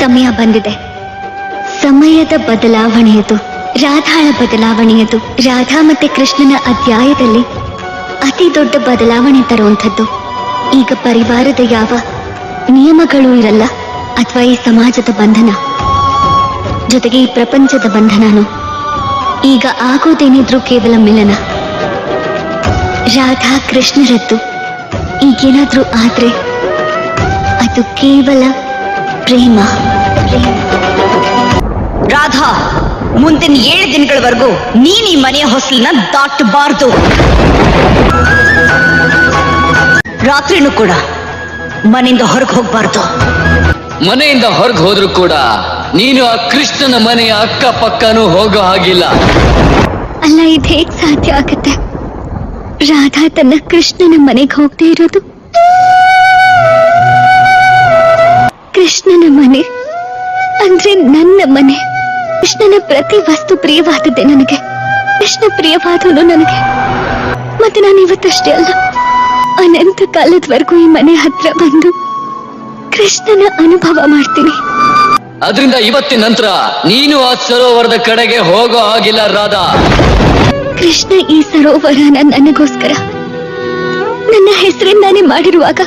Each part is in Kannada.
ಸಮಯ ಬಂದಿದೆ. ಸಮಯದ ಬದಲಾವಣೆಯದು ರಾಧಾಳ ಬದಲಾವಣೆಯದು ರಾಧಾ ಮತ್ತೆ ಕೃಷ್ಣನ ಅಧ್ಯಾಯದಲ್ಲಿ ಅತಿ ದೊಡ್ಡ ಬದಲಾವಣೆ ತರುವಂಥದ್ದು. ಈಗ ಪರಿವಾರದ ಯಾವ ನಿಯಮಗಳು ಇರಲ್ಲ, ಅಥವಾ ಈ ಸಮಾಜದ ಬಂಧನ. ಜೊತೆಗೆ ಈ ಪ್ರಪಂಚದ ಬಂಧನನು ಈಗ ಆಗೋದೇನಿದ್ರು ಕೇವಲ ಮಿಲನ. ರಾಧಾ ಕೃಷ್ಣರದ್ದು ಈಗೇನಾದ್ರೂ ಆದ್ರೆ ಅದು ಕೇವಲ ಪ್ರೇಮ. ರಾಧಾ ಮುಂದಿನ ಏಳು ದಿನಗಳವರೆಗೂ ನೀನ್ ಈ ಮನೆಯ ಹೊಸಲನ್ನ ದಾಟಬಾರ್ದು. ರಾತ್ರಿನೂ ಕೂಡ ಮನೆಯಿಂದ ಹೊರಗೆ ಹೋಗ್ಬಾರ್ದು. ಮನೆಯಿಂದ ಹೊರಗೆ ಹೋದ್ರು ಕೂಡ ನೀನು ಆ ಕೃಷ್ಣನ ಮನೆಯ ಅಕ್ಕಪಕ್ಕನೂ ಹೋಗೋ ಹಾಗಿಲ್ಲ. ಅಲ್ಲ ಇದು ಹೇಗ್ ಸಾಧ್ಯ ಆಗುತ್ತೆ? ರಾಧಾ ತನ್ನ ಕೃಷ್ಣನ ಮನೆಗೆ ಹೋಗದೆ ಇರೋದು? ಕೃಷ್ಣನ ಮನೆ. ಅಂದ್ರೆ ನನ್ನ ಮನೆ. ಕೃಷ್ಣನ ಪ್ರತಿ ವಸ್ತು ಪ್ರಿಯವಾದದ್ದೇ ನನಗೆ. ಕೃಷ್ಣ ಪ್ರಿಯವಾದನು ನನಗೆ. ಮತ್ತೆ ನಾನು ಇವತ್ತಷ್ಟೇ ಅಲ್ಲ. ಅನಂತ ಕಾಲದವರೆಗೂ ಈ ಮನೆ ಹತ್ರ ಬಂದು ಕೃಷ್ಣನ ಅನುಭವ ಮಾಡ್ತೀನಿ. ಅದರಿಂದ ಇವತ್ತಿನ ನಂತರ ನೀನು ಆ ಸರೋವರದ ಕಡೆಗೆ ಹೋಗೋ ಹಾಗಿಲ್ಲ ರಾಧಾ. ಕೃಷ್ಣ ಈ ಸರೋವರನ ನನಗೋಸ್ಕರ. ನನ್ನ ಹೆಸರಿಂದಾನೇ ಮಾಡಿರುವಾಗ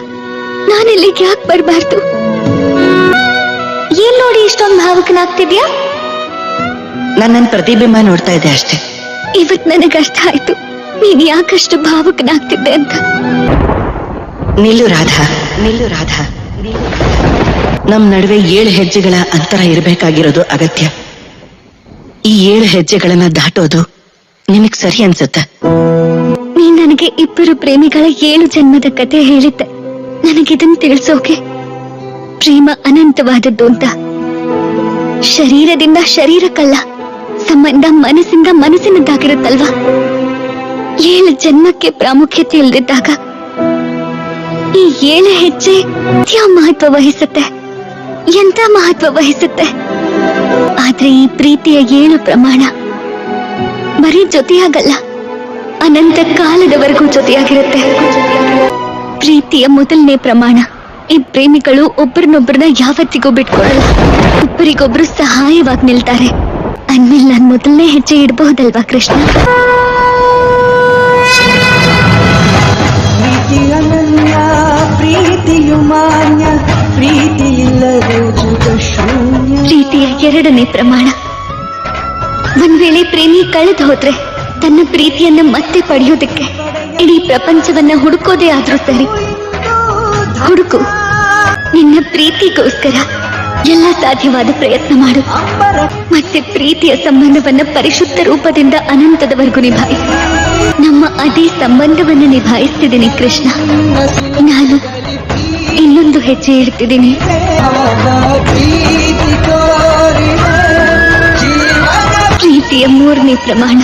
ನಾನಿಲ್ಲಿಗೆ ಯಾಕೆ ಬರಬಾರ್ದು? ಇಷ್ಟೊಂದು ಭಾವಕನಾಗ್ತಿದ್ಯಾ ನನ್ನನ್ ಪ್ರತಿಬಿಂಬ ನೋಡ್ತಾ ಇದೆ ಅಷ್ಟೇ. ಇವತ್ ನನಗೆ ಅರ್ಥ ಆಯ್ತು. ನೀನ್ ಯಾಕಷ್ಟು ಭಾವಕನಾಗ್ತಿದ್ದೆ ಅಂತ? ನಿಲ್ಲು ರಾಧಾ ನಿಲ್ಲು ರಾಧಾ. ನಮ್ ನಡುವೆ ಏಳು ಹೆಜ್ಜೆಗಳ ಅಂತರ ಇರಬೇಕಾಗಿರೋದು ಅಗತ್ಯ. ಈ ಏಳು ಹೆಜ್ಜೆಗಳನ್ನ ದಾಟೋದು ನಿನಗ್ ಸರಿ ಅನ್ಸುತ್ತ? ನೀನ್ ನನಗೆ ಇಬ್ಬರು ಪ್ರೇಮಿಗಳ ಏಳು ಜನ್ಮದ ಕತೆ ಹೇಳಿದ್ದೆ. ನನಗಿದನ್ ತಿಳಿಸೋಕೆ ಪ್ರೇಮ ಅನಂತವಾದದ್ದು ಅಂತ. ಶರೀರದಿಂದ ಶರೀರಕ್ಕಲ್ಲ, ಸಂಬಂಧ ಮನಸ್ಸಿಂದ ಮನಸ್ಸಿನದ್ದಾಗಿರುತ್ತಲ್ವಾ? ಏಳು ಜನ್ಮಕ್ಕೆ ಪ್ರಾಮುಖ್ಯತೆ ಇಲ್ದಿದ್ದಾಗ ಈ ಏಳು ಹೆಜ್ಜೆ ಮಹತ್ವ ವಹಿಸುತ್ತೆ. ಎಂತ ಮಹತ್ವ ವಹಿಸುತ್ತೆ? ಆದ್ರೆ ಈ ಪ್ರೀತಿಯ ಏಳು ಪ್ರಮಾಣ ಬರೀ ಜೊತೆಯಾಗಲ್ಲ, ಅನಂತ ಕಾಲದವರೆಗೂ ಜೊತೆಯಾಗಿರುತ್ತೆ. ಪ್ರೀತಿಯ ಮೊದಲನೇ ಪ್ರಮಾಣ. ಈ ಪ್ರೇಮಿಗಳು ಒಬ್ಬರನ್ನೊಬ್ಬರನ್ನ ಯಾವತ್ತಿಗೂ ಬಿಟ್ಕೊಡಲ್ಲ. ಒಬ್ಬರಿಗೊಬ್ರು ಸಹಾಯವಾಗಿ ನಿಲ್ತಾರೆ. ಅಂದ್ಮೇಲೆ ನಾನು ಮೊದಲನೇ ಹೆಜ್ಜೆ ಇಡಬಹುದಲ್ವಾ ಕೃಷ್ಣ? ಪ್ರೀತಿಯ ಎರಡನೇ ಪ್ರಮಾಣ. ಒಂದ್ ವೇಳೆ ಪ್ರೇಮಿ ಕಳೆದು ಹೋದ್ರೆ ತನ್ನ ಪ್ರೀತಿಯನ್ನ ಮತ್ತೆ ಪಡೆಯೋದಕ್ಕೆ ಇಡೀ ಪ್ರಪಂಚವನ್ನ ಹುಡುಕೋದೇ ಆದ್ರೂ ಸರಿ. ಹುಡುಕು, ನಿನ್ನ ಪ್ರೀತಿಗೋಸ್ಕರ ಎಲ್ಲ ಸಾಧ್ಯವಾದ ಪ್ರಯತ್ನ ಮಾಡು. ಮತ್ತೆ ಪ್ರೀತಿಯ ಸಂಬಂಧವನ್ನ ಪರಿಶುದ್ಧ ರೂಪದಿಂದ ಅನಂತದವರೆಗೂ ನಿಭಾಯಿಸಿ. ನಮ್ಮ ಅದೇ ಸಂಬಂಧವನ್ನು ನಿಭಾಯಿಸ್ತಿದ್ದೀನಿ ಕೃಷ್ಣ. ನಾನು ಇನ್ನೊಂದು ಹೆಜ್ಜೆ ಇಡ್ತಿದ್ದೀನಿ. ಪ್ರೀತಿಯ ಮೂರನೇ ಪ್ರಮಾಣ,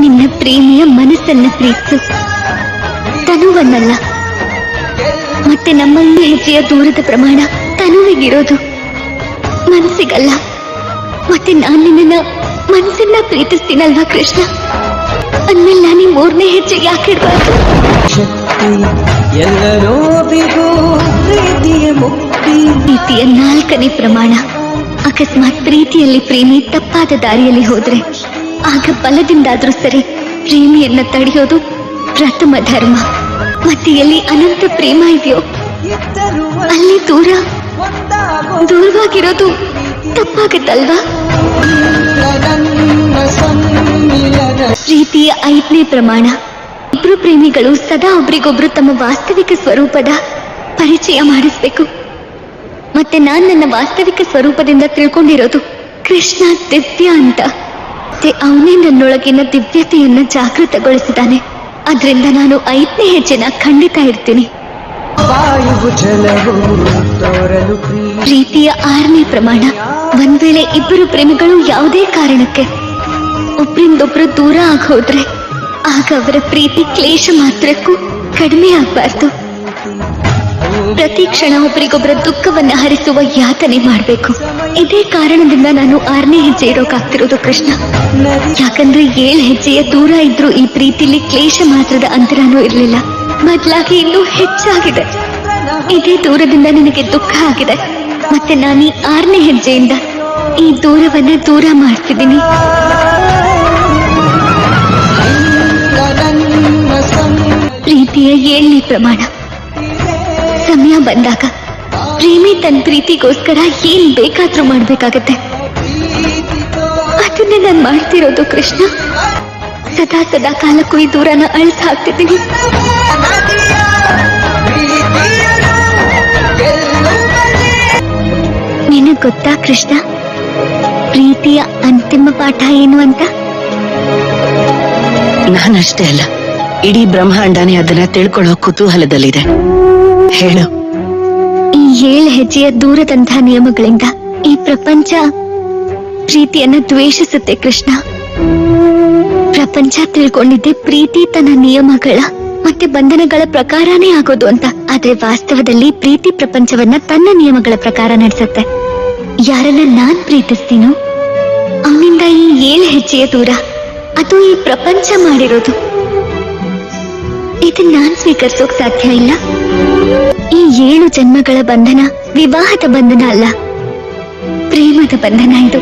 ನಿನ್ನ ಪ್ರೇಮಿಯ ಮನಸ್ಸನ್ನ ಪ್ರೀತಿಸು. ತನುವನ್ನಲ್ಲ ಮತ್ತೆ ನಮ್ಮಲ್ಲಿ ಹೆಜ್ಜೆಯ ದೂರದ ಪ್ರಮಾಣ ತನುವಿಗಿರೋದು ಮನಸ್ಸಿಗಲ್ಲ. ಮತ್ತೆ ನಾನು ನಿನ್ನ ಮನಸ್ಸನ್ನ ಪ್ರೀತಿಸ್ತೀನಲ್ವ ಕೃಷ್ಣ? ಅಂದ್ಮೇಲೆ ನಾನು ಮೂರನೇ ಹೆಜ್ಜೆ ಯಾಕೆ ಇಡಬಾರ್ದು? ಪ್ರೀತಿಯ ಮುಕ್ತಿ. ಪ್ರೀತಿಯ ನಾಲ್ಕನೇ ಪ್ರಮಾಣ. ಅಕಸ್ಮಾತ್ ಪ್ರೀತಿಯಲ್ಲಿ ಪ್ರೇಮಿ ತಪ್ಪಾದ ದಾರಿಯಲ್ಲಿ ಹೋದ್ರೆ ಆಗ ಬಲದಿಂದಾದ್ರೂ ಸರಿ ಪ್ರೇಮಿಯನ್ನ ತಡೆಯೋದು ಪ್ರಥಮ ಧರ್ಮ. ಮತ್ತೆ ಎಲ್ಲಿ ಅನಂತ ಪ್ರೇಮ ಇದೆಯೋ? ಅಲ್ಲಿ ದೂರ, ದೂರವಾಗಿರೋದು ತಪ್ಪಾಗತ್ತಲ್ವಾ? ಪ್ರೀತಿಯ ಐದನೇ ಪ್ರಮಾಣ. ಇಬ್ರು ಪ್ರೇಮಿಗಳು ಸದಾ ಒಬ್ರಿಗೊಬ್ರು ತಮ್ಮ ವಾಸ್ತವಿಕ ಸ್ವರೂಪದ ಪರಿಚಯ ಮಾಡಿಸ್ಬೇಕು. ಮತ್ತೆ ನಾನು ನನ್ನ ವಾಸ್ತವಿಕ ಸ್ವರೂಪದಿಂದ ತಿಳ್ಕೊಂಡಿರೋದು ಕೃಷ್ಣ ದಿವ್ಯ ಅಂತ. ಅವನೇ ನನ್ನೊಳಗಿನ ದಿವ್ಯತೆಯನ್ನ ಜಾಗೃತಗೊಳಿಸಿದಾನೆ ಅದ್ರಿಂದ ನಾನು ಐದನೇ ಹೆಜ್ಜೆನ ಖಂಡಿತ ಇರ್ತೀನಿ ಪ್ರೀತಿಯ ಆರನೇ ಪ್ರಮಾಣ. ಒಂದ್ ವೇಳೆ ಇಬ್ಬರು ಪ್ರೇಮಿಗಳು ಯಾವುದೇ ಕಾರಣಕ್ಕೆ ಒಬ್ರಿಂದೊಬ್ರು ದೂರ ಆಗೋದ್ರೆ ಆಗ ಅವರ ಪ್ರೀತಿ ಕ್ಲೇಶ ಮಾತ್ರಕ್ಕೂ ಕಡಿಮೆ ಆಗ್ಬಾರ್ದು. ಪ್ರತಿ ಕ್ಷಣ ಒಬ್ಬರಿಗೊಬ್ಬರ ದುಃಖವನ್ನ ಹರಿಸುವ ಯಾತನೆ ಮಾಡಬೇಕು. ಇದೇ ಕಾರಣದಿಂದ ನಾನು ಆರನೇ ಹೆಜ್ಜೆ ಇರೋಕಾಗ್ತಿರೋದು ಕೃಷ್ಣ. ಯಾಕಂದ್ರೆ ಏಳು ಹೆಜ್ಜೆಯ ದೂರ ಇದ್ರೂ ಈ ಪ್ರೀತಿಲಿ ಕ್ಲೇಶ ಮಾತ್ರದ ಅಂತರನೂ ಇರಲಿಲ್ಲ. ಬದಲಾಗಿ ಇನ್ನೂ ಹೆಚ್ಚಾಗಿದೆ. ಇದೇ ದೂರದಿಂದ ನನಗೆ ದುಃಖ ಆಗಿದೆ. ಮತ್ತೆ ನಾನು ಆರನೇ ಹೆಜ್ಜೆಯಿಂದ ಈ ದೂರವನ್ನ ದೂರ ಮಾಡ್ತಿದ್ದೀನಿ. ಪ್ರೀತಿಯ ಏಳನೇ ಪ್ರಮಾಣ. ಸಮಯ ಬಂದಾಗ ಪ್ರೇಮಿ ತನ್ನ ಪ್ರೀತಿಗೋಸ್ಕರ ಏನ್ ಬೇಕಾದ್ರೂ ಮಾಡ್ಬೇಕಾಗತ್ತೆ. ಅದನ್ನೇ ನಾನು ಮಾಡ್ತಿರೋದು ಕೃಷ್ಣ. ಸದಾ ಸದಾ ಕಾಲಕ್ಕೂ ಈ ದೂರನ ಅಳಿಸ್ ಹಾಕ್ತಿದ್ದೀನಿ ನಿನಗ್ ಗೊತ್ತಾ ಕೃಷ್ಣ? ಪ್ರೀತಿಯ ಅಂತಿಮ ಪಾಠ ಏನು ಅಂತ? ನಾನಷ್ಟೇ ಅಲ್ಲ, ಇಡೀ ಬ್ರಹ್ಮಾಂಡನೇ ಅದನ್ನ ತಿಳ್ಕೊಳ್ಳೋ ಕುತೂಹಲದಲ್ಲಿದೆ. ಹೇಳು. ಈ ಏಳು ಹೆಜ್ಜೆಯ ದೂರದಂತಹ ನಿಯಮಗಳಿಂದ ಈ ಪ್ರಪಂಚ ಪ್ರೀತಿಯನ್ನ ದ್ವೇಷಿಸುತ್ತೆ ಕೃಷ್ಣ. ಪ್ರಪಂಚ ತಿಳ್ಕೊಂಡಿದ್ದೆ ಪ್ರೀತಿ ತನ್ನ ನಿಯಮಗಳ ಮತ್ತೆ ಬಂಧನಗಳ ಪ್ರಕಾರನೇ ಆಗೋದು ಅಂತ. ಆದ್ರೆ ವಾಸ್ತವದಲ್ಲಿ ಪ್ರೀತಿ ಪ್ರಪಂಚವನ್ನ ತನ್ನ ನಿಯಮಗಳ ಪ್ರಕಾರ ನಡೆಸುತ್ತೆ. ಯಾರನ್ನ ನಾನ್ ಪ್ರೀತಿಸ್ತೀನೋ ಅವನಿಂದ ಈ ಏಳು ಹೆಜ್ಜೆಯ ದೂರ ಅದು ಈ ಪ್ರಪಂಚ ಮಾಡಿರೋದು. ಇದನ್ನ ನಾನ್ ಸ್ವೀಕರಿಸೋಕ್ ಸಾಧ್ಯ ಇಲ್ಲ. ಈ ಏಳು ಜನ್ಮಗಳ ಬಂಧನ ವಿವಾಹದ ಬಂಧನ ಅಲ್ಲ. ಪ್ರೇಮದ ಬಂಧನ ಇದು.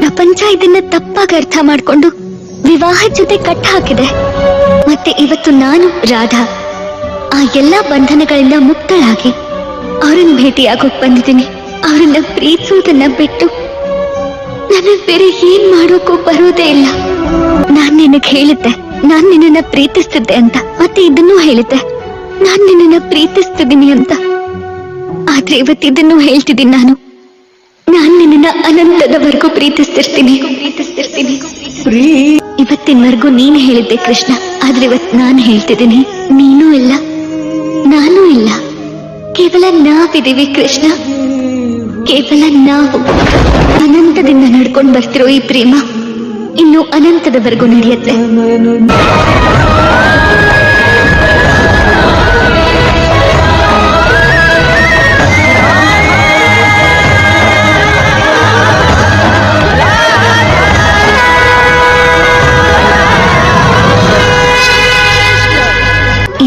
ಪ್ರಪಂಚ ಇದನ್ನ ತಪ್ಪಾಗಿ ಅರ್ಥ ಮಾಡ್ಕೊಂಡು ವಿವಾಹ ಜೊತೆ ಕಟ್ಟ ಹಾಕಿದೆ. ಮತ್ತೆ ಇವತ್ತು ನಾನು, ರಾಧಾ, ಆ ಎಲ್ಲಾ ಬಂಧನಗಳಿಂದ ಮುಕ್ತಳಾಗಿ ಅವರನ್ನ ಭೇಟಿಯಾಗೋಕ್ ಬಂದಿದ್ದೀನಿ. ಅವರನ್ನ ಪ್ರೀತಿಸೋದನ್ನ ಬಿಟ್ಟು ನನಗ್ ಬೇರೆ ಏನ್ ಮಾಡೋಕ್ಕೂ ಬರೋದೇ ಇಲ್ಲ. ನಾನ್ ನಿನಗ್ ಹೇಳಿದ್ದೆ ನಾನ್ ನಿನ್ನನ್ನ ಪ್ರೀತಿಸ್ತಿದ್ದೆ ಅಂತ. ಮತ್ತೆ ಇದನ್ನೂ ಹೇಳಿದ್ದೆ ನಾನ್ ನಿನ್ನನ್ನ ಪ್ರೀತಿಸ್ತಿದ್ದೀನಿ ಅಂತ. ಆದ್ರೆ ಇವತ್ತಿದನ್ನು ಹೇಳ್ತಿದ್ದೀನಿ ನಾನು. ನಾನ್ ನಿನ್ನನ್ನ ಅನಂತದವರೆಗೂ ಪ್ರೀತಿಸ್ತಿರ್ತೀನಿ. ಪ್ರೀತಿಸ್ತಿರ್ತೀನಿ ಪ್ರೀ ಇವತ್ತಿನವರೆಗೂ ನೀನ್ ಹೇಳಿದ್ದೆ ಕೃಷ್ಣ. ಆದ್ರೆ ಇವತ್ ನಾನ್ ಹೇಳ್ತಿದ್ದೀನಿ, ನೀನೂ ಇಲ್ಲ, ನಾನೂ ಇಲ್ಲ. ಕೇವಲ ನಾವಿದ್ದೀವಿ ಕೃಷ್ಣ. ಕೇವಲ ನಾವು. ಅನಂತದಿಂದ ನಡ್ಕೊಂಡು ಬರ್ತಿರೋ ಈ ಪ್ರೇಮ ಇನ್ನು ಅನಂತದವರೆಗೂ ನಡೆಯುತ್ತೆ.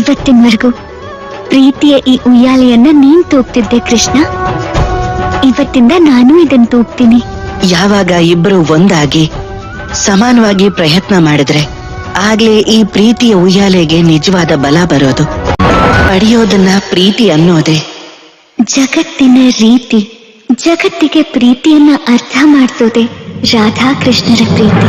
ಇವತ್ತಿನವರೆಗೂ ಪ್ರೀತಿಯ ಈ ಉಯ್ಯಾಲೆಯನ್ನ ನೀನ್ ತೂಗ್ತಿದ್ದೆ ಕೃಷ್ಣ. ಇವತ್ತಿಂದ ನಾನು ಇದನ್ ತೂಗ್ತೀನಿ ಯಾವಾಗ ಇಬ್ರು ಒಂದಾಗಿ ಸಮಾನವಾಗಿ ಪ್ರಯತ್ನ ಮಾಡಿದ್ರೆ ಆಗ್ಲೇ ಈ ಪ್ರೀತಿಯ ಉಯ್ಯಾಲೆಗೆ ನಿಜವಾದ ಬಲ ಬರೋದು. ಪಡೆಯೋದನ್ನ ಪ್ರೀತಿ ಅನ್ನೋದೇ. ಜಗತ್ತಿನ ರೀತಿ ಜಗತ್ತಿಗೆ ಪ್ರೀತಿಯನ್ನ ಅರ್ಥ ಮಾಡಿಸೋದೆ ರಾಧಾಕೃಷ್ಣರ ಪ್ರೀತಿ.